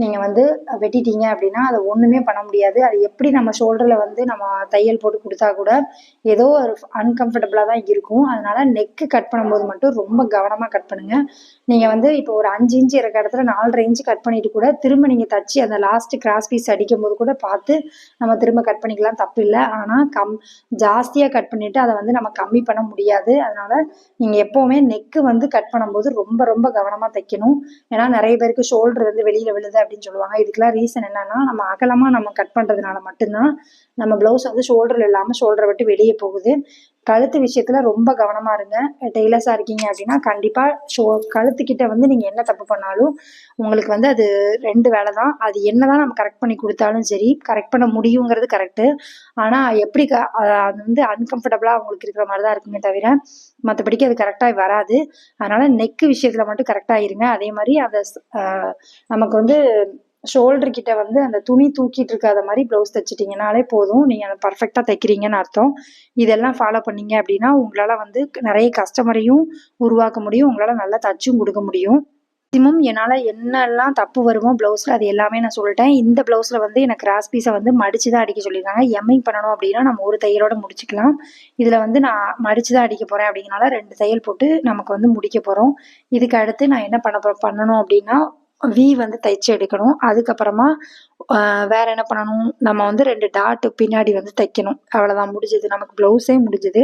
நீங்கள் வந்து வெட்டிட்டீங்க அப்படின்னா அதை ஒன்றுமே பண்ண முடியாது. அது எப்படி நம்ம ஷோல்டரில் வந்து நம்ம தையல் போட்டு கொடுத்தா கூட ஏதோ ஒரு அன்கம்ஃபர்டபுளாக தான் இருக்கும். அதனால் நெக்கு கட் பண்ணும்போது மட்டும் ரொம்ப கவனமாக கட் பண்ணுங்கள் நீங்கள் வந்து இப்போ ஒரு அஞ்சு இன்ச்சு இருக்க இடத்துல நாலரை இன்ச்சு கட் பண்ணிட்டு கூட திரும்ப நீங்கள் தச்சு அந்த லாஸ்ட் கிராஸ் பீஸ் அடிக்கும் போது கூட பார்த்து நம்ம திரும்ப கட் பண்ணிக்கலாம். தப்பு இல்லை. ஆனால் கம் ஜாஸ்தியாக கட் பண்ணிவிட்டு அதை வந்து நம்ம கம்மி பண்ண முடியாது. அதனால் நீங்கள் எப்போவுமே நெக்கு வந்து கட் பண்ணும்போது ரொம்ப ரொம்ப கவனமாக தைக்கணும். ஏன்னா நிறைய பேருக்கு ஷோல்டர் வந்து வெளியில் விழுது அப்படின்னு சொல்லுவாங்க. இதுக்கெல்லாம் ரீசன் என்னன்னா நம்ம அகலமாக நம்ம கட் பண்ணுறதுனால மட்டும்தான் நம்ம ப்ளவுஸ் வந்து ஷோல்டரில் இல்லாமல் ஷோல்டரை விட்டு வெளியே போகுது. கழுத்து விஷயத்தில் ரொம்ப கவனமாக இருங்க. டெய்லர்ஸாக இருக்கீங்க அப்படின்னா கண்டிப்பாக ஷோ கழுத்துக்கிட்ட வந்து நீங்கள் என்ன தப்பு பண்ணாலும் உங்களுக்கு வந்து அது ரெண்டு வேலை தான். அது என்ன தான் நம்ம கரெக்ட் பண்ணி கொடுத்தாலும் சரி கரெக்ட் பண்ண முடியுங்கிறது கரெக்டு ஆனால் எப்படி க அது வந்து அன்கம்ஃபர்டபுளாக அவங்களுக்கு இருக்கிற மாதிரி தான் இருக்குமே தவிர மற்றபடிக்கு அது கரெக்டாக வராது. அதனால் நெக்கு விஷயத்தில் மட்டும் கரெக்டாக இருங்க. அதே மாதிரி அதை நமக்கு வந்து ஷோல்டர் கிட்ட வந்து அந்த துணி தூக்கிட்டு இருக்காத மாதிரி ப்ளவுஸ் தைச்சிட்டிங்கனாலே போதும். நீங்கள் அதை பர்ஃபெக்டாக தைக்கிறீங்கன்னு அர்த்தம். இதெல்லாம் ஃபாலோ பண்ணீங்க அப்படின்னா உங்களால் வந்து நிறைய கஸ்டமரையும் உருவாக்க முடியும். உங்களால் நல்லா தச்சும் கொடுக்க முடியும். மேக்ஸிமம் என்னால் என்னெல்லாம் தப்பு வருமோ ப்ளவுஸில் அது எல்லாமே நான் சொல்லிட்டேன். இந்த ப்ளவுஸில் வந்து எனக்கு கிராஸ் பீஸை வந்து மடித்து தான் அடிக்க சொல்லியிருக்காங்க. எம்மிங் பண்ணணும் அப்படின்னா நம்ம ஒரு தையலோட முடிச்சுக்கலாம். இதில் வந்து நான் மடித்து தான் அடிக்க போகிறேன் அப்படிங்கிறனால ரெண்டு தையல் போட்டு நமக்கு வந்து முடிக்க போகிறோம் இதுக்கு அடுத்து நான் என்ன பண்ண பண்ணணும் அப்படின்னா வி வந்து தைச்சு எடுக்கணும். அதுக்கப்புறமா வேற என்ன பண்ணணும்? நம்ம வந்து ரெண்டு டாட்டு பின்னாடி வந்து தைக்கணும். அவ்வளோதான் முடிஞ்சது. நமக்கு ப்ளவுஸே முடிஞ்சது.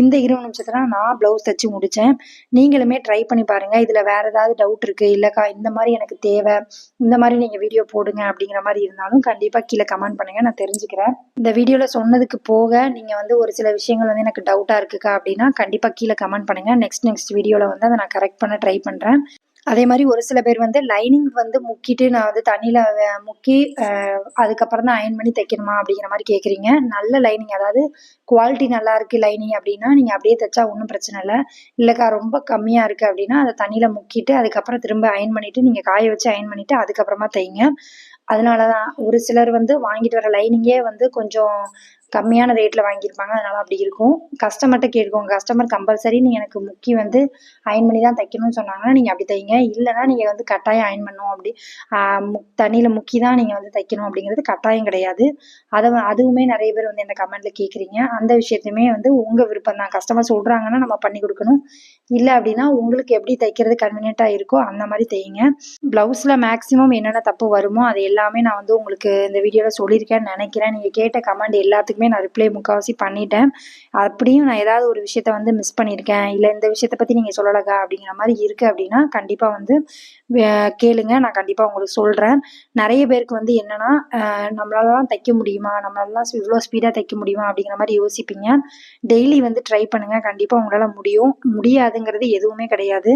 இந்த இருபது நிமிஷத்துல நான் ப்ளவுஸ் தைச்சு முடித்தேன் நீங்களுமே ட்ரை பண்ணி பாருங்கள் இதில் வேறு ஏதாவது டவுட் இருக்குது இல்லைக்கா இந்த மாதிரி எனக்கு தேவை. இந்த மாதிரி நீங்கள் வீடியோ போடுங்க அப்படிங்கிற மாதிரி இருந்தாலும் கண்டிப்பாக கீழே கமெண்ட் பண்ணுங்கள் நான் தெரிஞ்சுக்கிறேன். இந்த வீடியோவில் சொன்னதுக்கு போக நீங்கள் வந்து ஒரு சில விஷயங்கள் வந்து எனக்கு டவுட்டாக இருக்குக்கா அப்படின்னா கண்டிப்பாக கீழே கமெண்ட் பண்ணுங்கள் நெக்ஸ்ட் நெக்ஸ்ட் வீடியோவில் வந்து அதை நான் கரெக்ட் பண்ண ட்ரை பண்ணுறேன் அதே மாதிரி ஒரு சில பேர் வந்து லைனிங் வந்து முக்கிட்டு நான் வந்து தண்ணியில் முக்கி அதுக்கப்புறம் தான் அயன் பண்ணி தைக்கணுமா அப்படிங்கிற மாதிரி கேட்குறீங்க நல்ல லைனிங் அதாவது குவாலிட்டி நல்லா இருக்குது லைனிங் அப்படின்னா நீங்கள் அப்படியே தைச்சா ஒன்றும் பிரச்சனை இல்லை. இல்லைக்கா ரொம்ப கம்மியாக இருக்குது அப்படின்னா அதை தண்ணியில் முக்கிட்டு அதுக்கப்புறம் திரும்ப அயன் பண்ணிவிட்டு நீங்கள் காய வச்சு அயன் பண்ணிவிட்டு அதுக்கப்புறமா தைங்க. அதனால தான் ஒரு சிலர் வந்து வாங்கிட்டு வர லைனிங்கே வந்து கொஞ்சம் கம்மியான ரேட்டில் வாங்கியிருப்பாங்க. அதனால் அப்படி இருக்கும். கஸ்டமர்கிட்ட கேட்கும். கஸ்டமர் கம்பல்சரி நீ எனக்கு முக்கி வந்து அயன் பண்ணி தான் தைக்கணும்னு சொன்னாங்கன்னா நீங்கள் அப்படி தைங்க. இல்லைனா நீங்கள் வந்து கட்டாயம் அயன் பண்ணணும். அப்படி தண்ணியில் முக்கி தான் நீங்கள் வந்து தைக்கணும் அப்படிங்கிறது கட்டாயம் கிடையாது. அதை அதுவுமே நிறைய பேர் வந்து என்ன கமெண்ட்டில் கேட்குறீங்க. அந்த விஷயத்தையுமே வந்து உங்கள் விருப்பம் தான். கஸ்டமர் சொல்கிறாங்கன்னா நம்ம பண்ணி கொடுக்கணும். இல்லை அப்படின்னா உங்களுக்கு எப்படி தைக்கிறது கன்வீனியண்ட்டாக இருக்கோ அந்த மாதிரி தையுங்க ப்ளவுஸில் மேக்ஸிமம் என்னென்ன தப்பு வருமோ அது எல்லாமே நான் வந்து உங்களுக்கு இந்த வீடியோவில் சொல்லியிருக்கேன்னு நினைக்கிறேன். நீங்கள் கேட்ட கமெண்ட் எல்லாத்துக்கும் எல்லாத்துக்குமே நான் ரிப்ளை முக்கால்வாசி பண்ணிட்டேன். அப்படியும் நான் ஏதாவது ஒரு விஷயத்த வந்து மிஸ் பண்ணியிருக்கேன் இல்லை இந்த விஷயத்தை பற்றி நீங்கள் சொல்லலக்கா அப்படிங்கிற மாதிரி இருக்குது அப்படின்னா கண்டிப்பாக வந்து கேளுங்க. நான் கண்டிப்பாக உங்களுக்கு சொல்கிறேன் நிறைய பேருக்கு வந்து என்னென்னா நம்மளாலலாம் தைக்க முடியுமா? நம்மளாலலாம் இவ்வளோ ஸ்பீடாக தைக்க முடியுமா? அப்படிங்கிற மாதிரி யோசிப்பீங்க. டெய்லி வந்து ட்ரை பண்ணுங்கள் கண்டிப்பாக உங்களால் முடியும். முடியாதுங்கிறது எதுவுமே கிடையாது.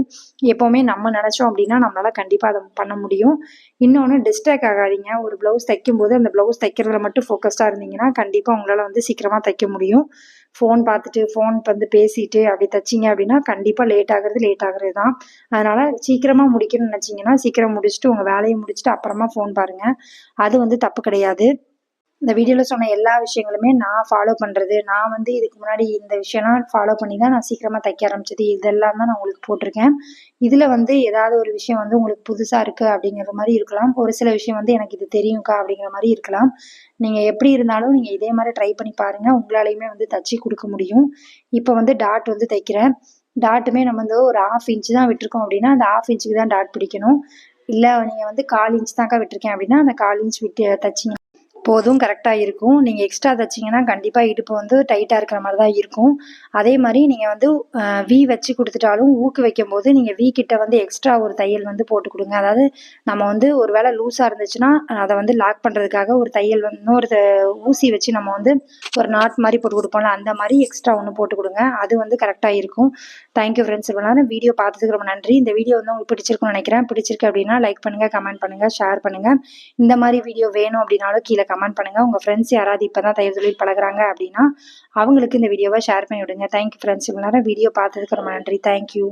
எப்போவுமே நம்ம நினச்சோம் அப்படின்னா நம்மளால் கண்டிப்பாக அதை பண்ண முடியும். இன்னொன்று டிஸ்ட்ராக்ட் ஆகாதீங்க. ஒரு ப்ளவுஸ் தைக்கும்போது அந்த ப்ளவுஸ் தைக்கிறதுல மட்டும் ஃபோக்கஸ்டாக இருந்தீங்கன்னா கண்டிப்பாக உங்களால் வந்து சீக்கிரமாக தைக்க முடியும். ஃபோன் பார்த்துட்டு ஃபோன் வந்து பேசிட்டு அப்படி தைச்சிங்க அப்படின்னா கண்டிப்பாக லேட் ஆகுறது லேட் ஆகிறது தான். அதனால் சீக்கிரமாக முடிக்கணும்னு நினச்சிங்கன்னா சீக்கிரம் முடிச்சுட்டு உங்கள் வேலையை முடிச்சுட்டு அப்புறமா ஃபோன் பாருங்கள் அது வந்து தப்பு கிடையாது. இந்த வீடியோவில் சொன்ன எல்லா விஷயங்களுமே நான் ஃபாலோ பண்ணுறது நான் வந்து இதுக்கு முன்னாடி இந்த விஷயம்லாம் ஃபாலோ பண்ணி தான் நான் சீக்கிரமாக தைக்க ஆரம்பிச்சது. இதெல்லாம் தான் நான் உங்களுக்கு போட்டிருக்கேன். இதில் வந்து ஏதாவது ஒரு விஷயம் வந்து உங்களுக்கு புதுசாக இருக்குது அப்படிங்கிற மாதிரி இருக்கலாம். ஒரு சில விஷயம் வந்து எனக்கு இது தெரியும்க்கா அப்படிங்கிற மாதிரி இருக்கலாம். நீங்கள் எப்படி இருந்தாலும் நீங்கள் இதே மாதிரி ட்ரை பண்ணி பாருங்கள் உங்களாலையுமே வந்து தச்சு கொடுக்க முடியும். இப்போ வந்து டாட் வந்து தைக்கிறேன். டாட்டுமே நம்ம வந்து ஒரு ஆஃப் இன்ச்சு தான் விட்டுருக்கோம் அப்படின்னா அந்த ஆஃப் இன்ச்சுக்கு தான் டாட் பிடிக்கணும். இல்லை நீங்கள் வந்து கால் இன்ச் தான்க்கா விட்டுருக்கேன் அப்படின்னா அந்த கால் இன்ச் விட்டு தைச்சிங்க போதும் கரெக்டாக இருக்கும். நீங்கள் எக்ஸ்ட்ரா தைச்சிங்கன்னா கண்டிப்பாக இடுப்பு வந்து டைட்டாக இருக்கிற மாதிரி தான் இருக்கும். அதே மாதிரி நீங்கள் வந்து வி வச்சு கொடுத்துட்டாலும் ஊக்கு வைக்கும் போது நீங்கள் வி கிட்ட வந்து எக்ஸ்ட்ரா ஒரு தையல் வந்து போட்டு கொடுங்க. அதாவது நம்ம வந்து ஒரு வேளை லூஸாக இருந்துச்சுன்னா அதை வந்து லாக் பண்ணுறதுக்காக ஒரு தையல் வந்து இன்னொரு ஊசி வச்சு நம்ம வந்து ஒரு நாட் மாதிரி போட்டு கொடுப்போம்ல அந்த மாதிரி எக்ஸ்ட்ரா ஒன்று போட்டு கொடுங்க. அது வந்து கரெக்டாக இருக்கும். தேங்க்யூ ஃப்ரெண்ட்ஸ் இவ்வளோ நேரம் வீடியோ பார்த்ததுக்கு ரொம்ப நன்றி. இந்த வீடியோ வந்து உங்களுக்கு பிடிச்சிருக்குன்னு நினைக்கிறேன். பிடிச்சிருக்கு அப்படின்னா லைக் பண்ணுங்கள் கமெண்ட் பண்ணுங்கள் ஷேர் பண்ணுங்கள் இந்த மாதிரி வீடியோ வேணும் அப்படின்னாலும் கீழே கமெண்ட் பண்ணுங்கள் உங்கள் ஃப்ரெண்ட்ஸ் யாராவது இப்போ தான் தையல் தொழில் பழகுறாங்க அப்படின்னா அவங்களுக்கு இந்த வீடியோவை ஷேர் பண்ணி விடுங்க தேங்க்யூ ஃப்ரெண்ட்ஸ் இவ்வளோ நேரம் வீடியோ பார்த்ததுக்கு ரொம்ப நன்றி. தேங்க்யூ